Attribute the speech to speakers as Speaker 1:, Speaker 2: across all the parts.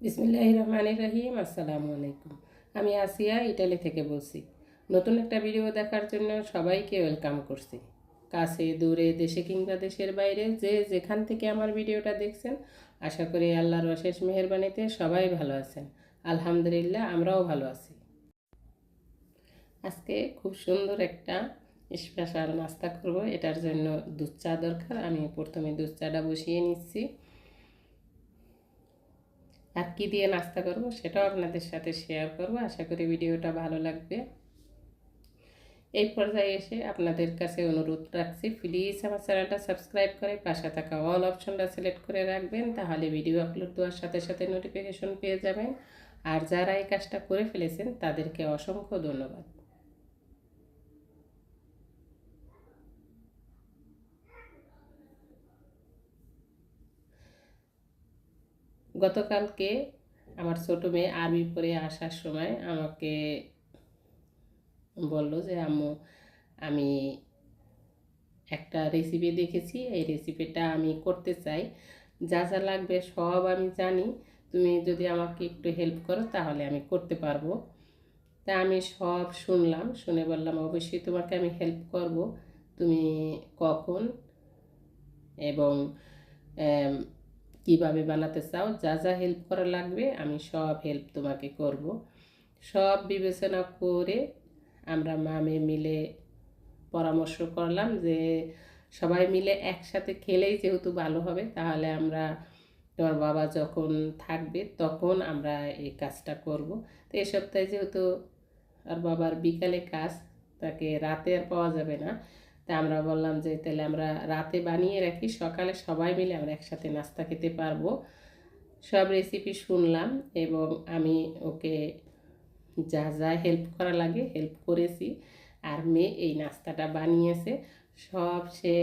Speaker 1: বিসমিল্লাহ রহমান রহিম আসসালামু আলাইকুম। আমি আসিয়া ইটালি থেকে বলছি, নতুন একটা ভিডিও দেখার জন্য সবাইকে ওয়েলকাম করছি। কাছে, দূরে, দেশে কিংবা দেশের বাইরে যে যেখান থেকে আমার ভিডিওটা দেখছেন, আশা করি আল্লাহর অশেষ মেহরবানিতে সবাই ভালো আছেন। আলহামদুলিল্লাহ, আমরাও ভালো আছি। আজকে খুব সুন্দর একটা স্পেশাল নাস্তা করব, এটার জন্য দুধ চা দরকার। আমি প্রথমে দুধ চাটা বসিয়ে নিচ্ছি। আর কী দিয়ে নাস্তা করব সেটাও আপনাদের সাথে শেয়ার করব। আশা করি ভিডিওটা ভালো লাগবে। এই পর্যায়ে এসে আপনাদের কাছে অনুরোধ রাখছি প্লিজ আমার চ্যানেলটা সাবস্ক্রাইব করে পাশে থাকা অল অপশনটা সিলেক্ট করে রাখবেন, তাহলে ভিডিও আপলোড দেওয়ার সাথে সাথে নোটিফিকেশন পেয়ে যাবেন। আর যারা এই কাজটা করে ফেলেছেন, তাদেরকে অসংখ্য ধন্যবাদ। গতকালকে আমার ছোটো মেয়ে আরবি পড়ে আসার সময় আমাকে বলল যে, আম্মু, আমি একটা রেসিপি দেখেছি। এই রেসিপিটা আমি করতে চাই। যা যা লাগবে সব আমি জানি। তুমি যদি আমাকে একটু হেল্প করো, তাহলে আমি করতে পারব। তা আমি সব শুনলাম। শুনে বললাম, অবশ্যই তোমাকে আমি হেল্প করব। তুমি কখন এবং কীভাবে বানাতে চাও, যা যা হেল্প করা লাগবে, আমি সব হেল্প তোমাকে করব। সব বিবেচনা করে আমরা মামে মিলে পরামর্শ করলাম যে, সবাই মিলে একসাথে খেলেই যেহেতু ভালো হবে, তাহলে আমরা তোমার বাবা যখন থাকবে তখন আমরা এই কাজটা করব। তো এ সপ্তাহে যেহেতু আর বাবার বিকালে কাজ, তাকে রাতে আর পাওয়া যাবে না তা আমরা বললাম যে, তাহলে আমরা রাতে বানিয়ে রাখি, সকালে সবাই মিলে আমরা একসাথে নাস্তা খেতে পারব। সব রেসিপি শুনলাম এবং আমি ওকে যা যা হেল্প করা লাগে হেল্প করেছি। আর মেয়ে এই নাস্তাটা বানিয়েছে। সব সে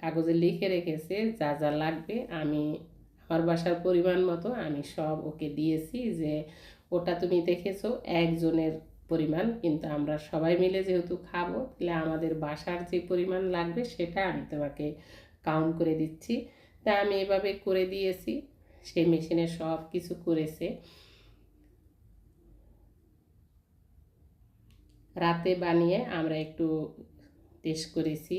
Speaker 1: কাগজে লিখে রেখেছে, যা যা লাগবে আমি আমার বাসার পরিমাণ মতো আমি সব ওকে দিয়েছি যে, ওটা তুমি দেখেছ, একজনের পরিমাণ, কিন্তু আমরা সবাই মিলে যেহেতু খাব, তাহলে আমাদের বাসার যে পরিমাণ লাগবে সেটা আমি তোমাকে কাউন্ট করে দিচ্ছি। তা আমি এভাবে করে দিয়েছি সেই মেশিনে সব কিছু করেছে। রাতে বানিয়ে আমরা একটু টেস্ট করেছি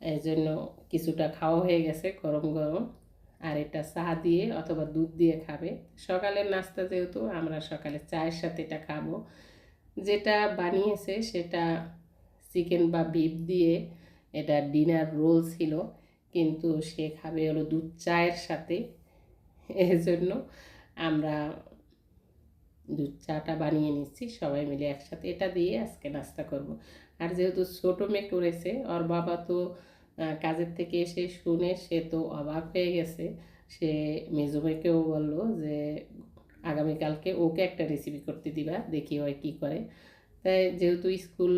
Speaker 1: এই জন্য কিছুটা খাওয়া হয়ে গেছে গরম গরম। আর এটা চা দিয়ে অথবা দুধ দিয়ে খাবে। সকালের নাস্তা যেহেতু, আমরা সকালে চায়ের সাথে এটা খাব। যেটা বানিয়েছে সেটা চিকেন বা বিফ দিয়ে এটা ডিনার রোল ছিল, কিন্তু সে খাবে হলো দুধ চায়ের সাথে জন্য আমরা দুধ চাটা বানিয়ে নিচ্ছি, সবাই মিলে একসাথে এটা দিয়ে আজকে নাস্তা করব। আর যেহেতু ছোটো মেয়ে করেছে, ওর বাবা তো কাজের থেকে এসে শুনে সে তো অবাক হয়ে গেছে সে মেজো মেয়েকেও বলল যে আগামীকালকে ওকে একটা রেসিপি করতে দিবা, দেখি ওই কী করে। তাই যেহেতু স্কুল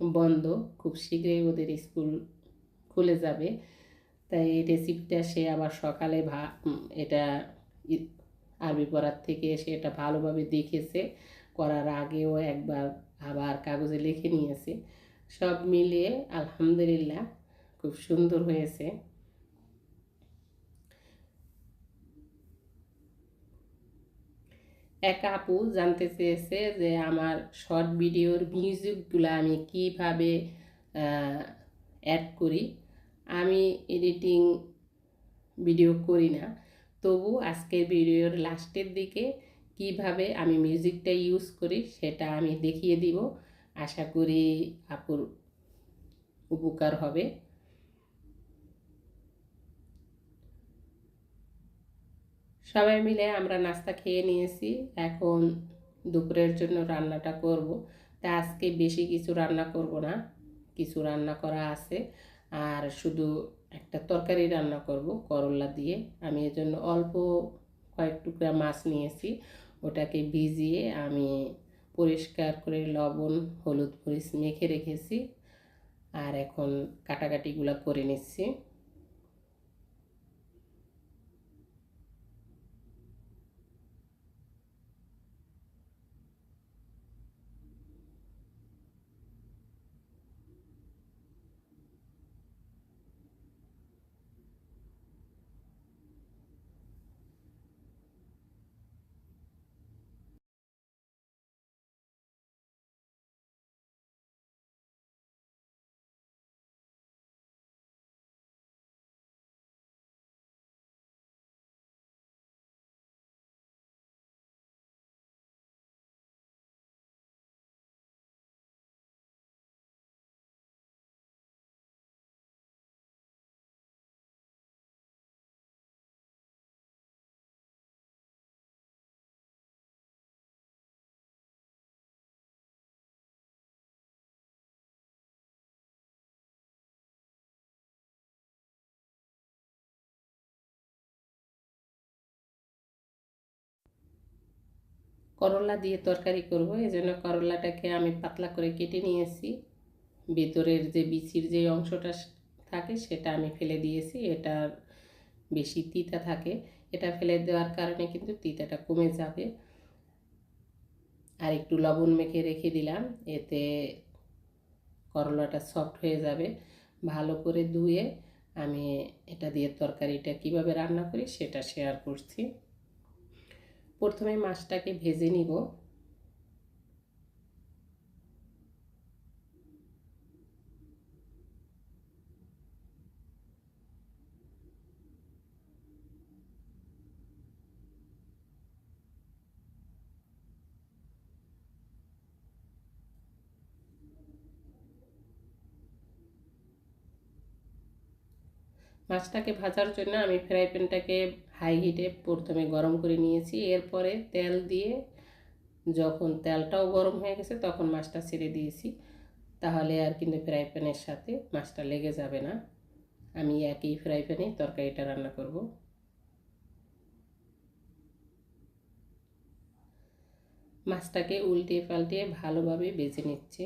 Speaker 1: বন্ধ, খুব শীঘ্রই ওদের স্কুল খুলে যাবে। তাই এই রেসিপিটা সে আবার সকালে ভা এটা আরবি পড়ার থেকে এসে এটা ভালোভাবে দেখেছে। করার আগেও একবার আবার কাগজে লিখে নিয়েছে। সব মিলিয়ে আলহামদুলিল্লাহ, খুব সুন্দর হয়েছে। এক আপু জানতে চেয়েছে যে আমার শর্ট ভিডিওর মিউজিকগুলো আমি কীভাবে অ্যাড করি। আমি এডিটিং ভিডিও করি না। তবু আজকের ভিডিওর লাস্টের দিকে কীভাবে আমি মিউজিকটা ইউজ করি সেটা আমি দেখিয়ে দিব। আশা করি আপুর উপকার হবে। সবাই মিলে আমরা নাস্তা খেয়ে নিয়েছি। এখন দুপুরের জন্য রান্নাটা করব। তা আজকে বেশি কিছু রান্না করব না, কিছু রান্না করা আছে। আর শুধু একটা তরকারি রান্না করব করলা দিয়ে। আমি এজন্য অল্প কয়েক টুকরা মাছ নিয়েছি, ওটাকে ভিজিয়ে আমি পরিষ্কার করে লবণ, হলুদ মরিচ মেখে রেখেছি। আর এখন কাটাকাটিগুলো করে নিচ্ছি। করলা দিয়ে তরকারি করব এই জন্য করলাটাকে আমি পাতলা করে কেটে নিয়েছি। ভেতরের যে বিচির যে অংশটা থাকে সেটা আমি ফেলে দিয়েছি, এটা বেশি তিতা থাকে। এটা ফেলে দেওয়ার কারণে কিন্তু তিতাটা কমে যাবে। আর একটু লবণ মেখে রেখে দিলাম, এতে করলাটা সফট হয়ে যাবে। ভালো করে ধুয়ে আমি এটা দিয়ে তরকারিটা কীভাবে রান্না করি সেটা শেয়ার করছি। প্রথমে মাছটাকে ভেজে নিব। মাছটাকে ভাজার জন্য আমি ফ্রাই প্যানটাকে হাই হিটে প্রথমে গরম করে নিয়েছি। এরপরে তেল দিয়ে যখন তেলটাও গরম হয়ে গেছে তখন মাছটা ছেড়ে দিয়েছি। তাহলে আর কিন্তু ফ্রাই প্যানের সাথে মাছটা লেগে যাবে না। আমি একই ফ্রাই প্যানে তরকারিটা রান্না করব। মাছটাকে উল্টে পাল্টে ভালোভাবে বেছে নিচ্ছি।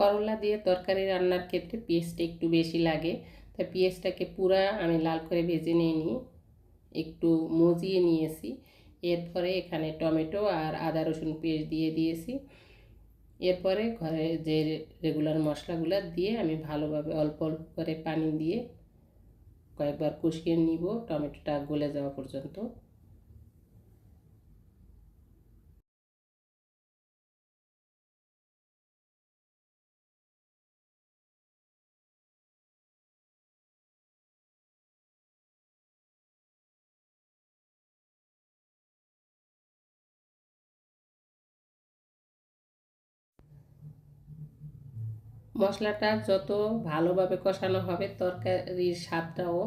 Speaker 1: করলা দিয়ে তরকারি রান্নার ক্ষেত্রে পেঁয়াজটা একটু বেশি লাগে। তাই পেঁয়াজটাকে পুরা আমি লাল করে ভেজে নিয়ে নিই, একটু মজিয়ে নিয়েছি। এরপরে এখানে টমেটো আর আদা রসুন পেস্ট দিয়ে দিয়েছি। এরপরে ঘরে যে রেগুলার মশলাগুলো দিয়ে আমি ভালোভাবে অল্প অল্প করে পানি দিয়ে কয়েকবার কষিয়ে নিব, টমেটোটা গলে যাওয়া পর্যন্ত। মশলাটা যত ভালোভাবে কষানো হবে, তরকারির স্বাদটাও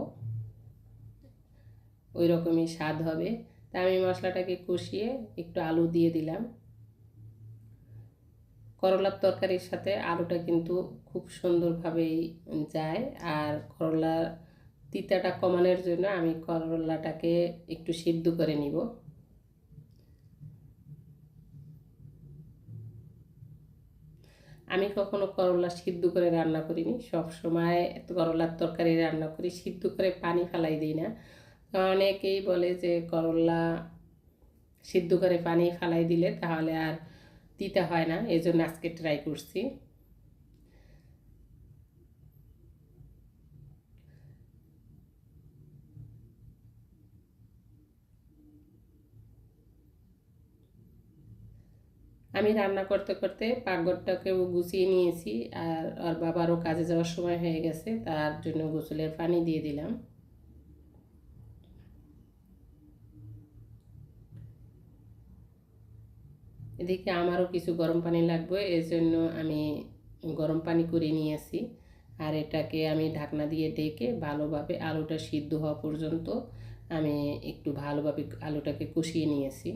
Speaker 1: ওই রকমই স্বাদ হবে। তা আমি মশলাটাকে কষিয়ে একটু আলু দিয়ে দিলাম। করলার তরকারির সাথে আলুটা কিন্তু খুব সুন্দরভাবেই যায়। আর করলা তিতাটা কমানোর জন্য আমি করলাটাকে একটু সিদ্ধ করে নিব। আমি কখনো করলা সিদ্ধ করে রান্না করিনি। সব সময় করলার তরকারি রান্না করি, সিদ্ধ করে পানি ফেলাই দিই না। অনেকেই বলে যে করলা সিদ্ধ করে পানি ফালাই দিলে তাহলে আর দিতে হয় না, এজন্য জন্য আজকে ট্রাই করছি। আমি রান্না করতে করতে পাকঘরটাকেও গুছিয়ে নিয়েছি আর আর বাবারও কাজে যাওয়ার সময় হয়ে গেছে, তার জন্য গোসলের পানি দিয়ে দিলাম। এদিকে আমারও কিছু গরম পানি লাগবে এই জন্য আমি গরম পানি করে নিয়েছি। আর এটাকে আমি ঢাকনা দিয়ে ডেকে ভালোভাবে আলুটা সিদ্ধ হওয়া পর্যন্ত আমি একটু ভালোভাবে আলুটাকে কষিয়ে নিয়েছি।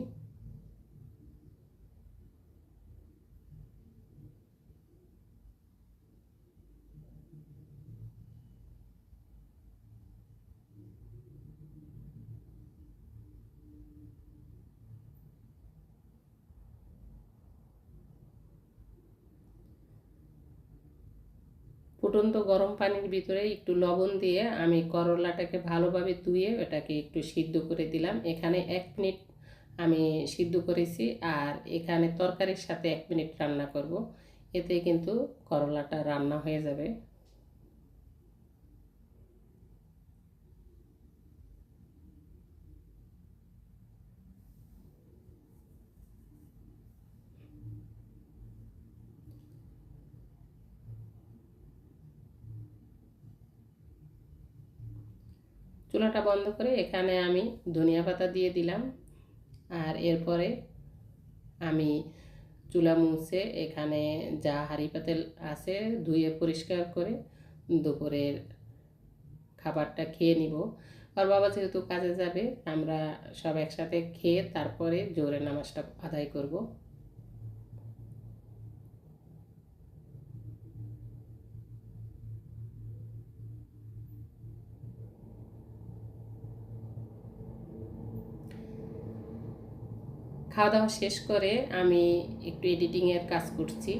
Speaker 1: ফুটন্ত গরম পানির ভিতরে একটু লবণ দিয়ে আমি করলাটাকে ভালোভাবে ধুয়ে ওটাকে একটু সিদ্ধ করে দিলাম। এখানে এক মিনিট আমি সিদ্ধ করেছি আর এখানে তরকারির সাথে এক মিনিট রান্না করব। এতে কিন্তু করলাটা রান্না হয়ে যাবে। চুলাটা বন্ধ করে এখানে আমি ধনিয়া পাতা দিয়ে দিলাম। আর এরপরে আমি চুলা মুছে এখানে যা হাঁড়ি পাতেল আছে ধুয়ে পরিষ্কার করে দুপুরের খাবারটা খেয়ে নিব। আর বাবা যেহেতু কাজে যাবে, আমরা সব একসাথে খেয়ে তারপরে জোরে নামাজটা আদায় করব। খাওয়া দাওয়া শেষ করে আমি একটু এডিটিংয়ের কাজ করছি।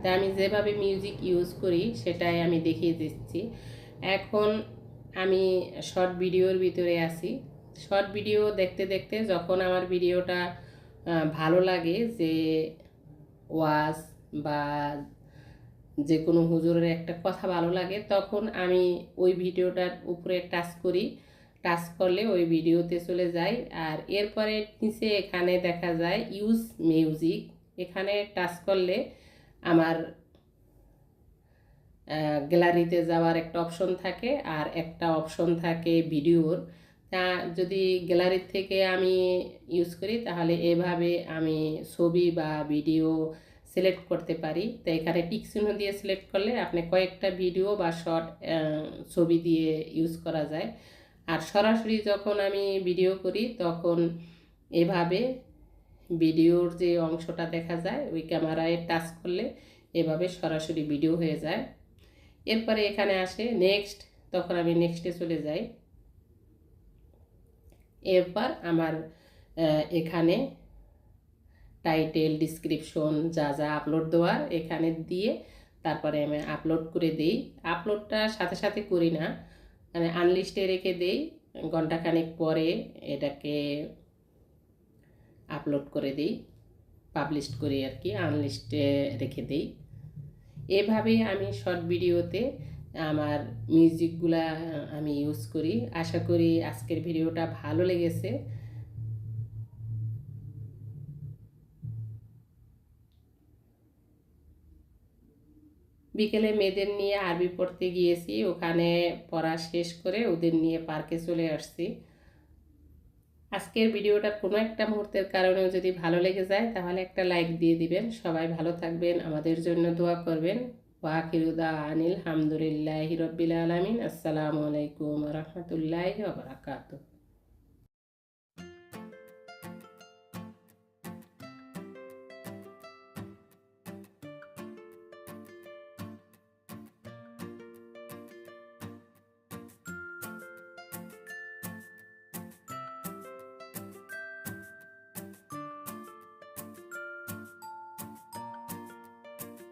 Speaker 1: তাই আমি যেভাবে মিউজিক ইউজ করি, সেটাই আমি দেখিয়ে দিচ্ছি। এখন আমি শর্ট ভিডিওর ভিতরে আছি। শর্ট ভিডিও দেখতে দেখতে যখন আমার ভিডিওটা ভালো লাগে যে ওয়াজ বা যে কোনো হুজুরের একটা কথা ভালো লাগে, তখন আমি ওই ভিডিওটার উপরে টাচ করি। টাচ করলে ওই ভিডিওতে চলে যায়। আর এরপরে নিচে এখানে দেখা যায় ইউজ মিউজিক। এখানে টাচ করলে আমার গ্যালারিতে যাওয়ার একটা অপশন থাকে আর একটা অপশন থাকে ভিডিওর। তা যদি গ্যালারির থেকে আমি ইউজ করি তাহলে এভাবে আমি ছবি বা ভিডিও সিলেক্ট করতে পারি। তো এখানে টিক চিহ্ন দিয়ে সিলেক্ট করলে আপনি কয়েকটা ভিডিও বা শর্ট ছবি দিয়ে ইউজ করা যায়। আর সরাসরি যখন আমি ভিডিও করি, তখন এভাবে ভিডিওর যে অংশটা দেখা যায়, ওই ক্যামেরায় টাচ করলে এভাবে সরাসরি ভিডিও হয়ে যায়। এরপরে এখানে আসে নেক্সট তখন আমি নেক্সটে চলে যাই। এরপর আমার এখানে টাইটেল ডিসক্রিপশন যা যা আপলোড দেওয়ার এখানে দিয়ে তারপরে আমি আপলোড করে দিই। আপলোডটা সাথে সাথে করি না। আমি আনলিস্টে রেখে দেই, ঘন্টাখানেক পরে এটাকে আপলোড করে দিই পাবলিশ করি আর কি আনলিস্টে রেখে দিই। এভাবেই আমি শর্ট ভিডিওতে আমার মিউজিকগুলা আমি ইউজ করি। আশা করি আজকের ভিডিওটা ভালো লেগেছে। বিকেলে মেয়েদের নিয়ে আরবি পড়তে গিয়েছি, ওখানে পড়া শেষ করে ওদের নিয়ে পার্কে চলে আসছি। আজকের ভিডিওটা কোনো একটা মুহূর্তের কারণেও যদি ভালো লেগে যায়, তাহলে একটা লাইক দিয়ে দিবেন। সবাই ভালো থাকবেন, আমাদের জন্য দোয়া করবেন। ওয়াকিরুদা আনিল হামদুলিল্লাহ রব্বিল আলমিন। আসসালামু আলাইকুম রহমতুল্লাহ বারাকাতু